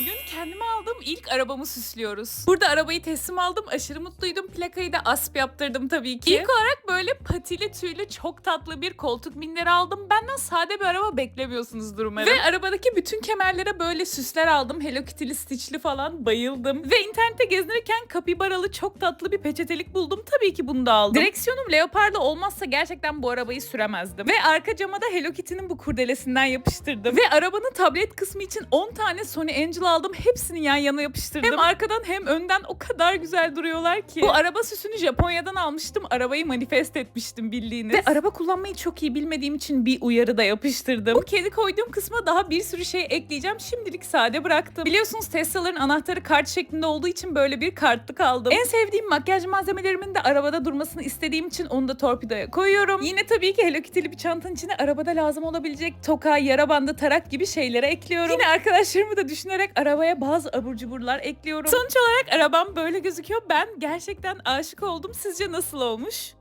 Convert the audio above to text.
Bugün kendime ilk arabamı süslüyoruz. Burada arabayı teslim aldım. Aşırı mutluydum. Plakayı da asp yaptırdım tabii ki. İlk olarak böyle patili tüylü çok tatlı bir koltuk minderi aldım. Benden sade bir araba beklemiyorsunuzdur umarım. Ve arabadaki bütün kemerlere böyle süsler aldım. Hello Kitty'li stitchli falan bayıldım. Ve internette gezinirken kapibaralı çok tatlı bir peçetelik buldum. Tabii ki bunu da aldım. Direksiyonum leoparda olmazsa gerçekten bu arabayı süremezdim. Ve arka cama da Hello Kitty'nin bu kurdelesinden yapıştırdım. Ve arabanın tablet kısmı için 10 tane Sony Angel aldım. Hepsini yan yana yapıştırdım. Hem arkadan hem önden o kadar güzel duruyorlar ki. Bu araba süsünü Japonya'dan almıştım. Arabayı manifest etmiştim bildiğiniz. Ve araba kullanmayı çok iyi bilmediğim için bir uyarı da yapıştırdım. Bu kedi koyduğum kısma daha bir sürü şey ekleyeceğim. Şimdilik sade bıraktım. Biliyorsunuz Tesla'ların anahtarı kart şeklinde olduğu için böyle bir kartlık aldım. En sevdiğim makyaj malzemelerimin de arabada durmasını istediğim için onu da torpidoya koyuyorum. Yine tabii ki Hello Kitty'li bir çantanın içine arabada lazım olabilecek toka, yara bandı, tarak gibi şeylere ekliyorum. Yine arkadaşlarımı da düşünerek arabaya bazı abur cuburlar ekliyorum. Sonuç olarak arabam böyle gözüküyor. Ben gerçekten aşık oldum. Sizce nasıl olmuş?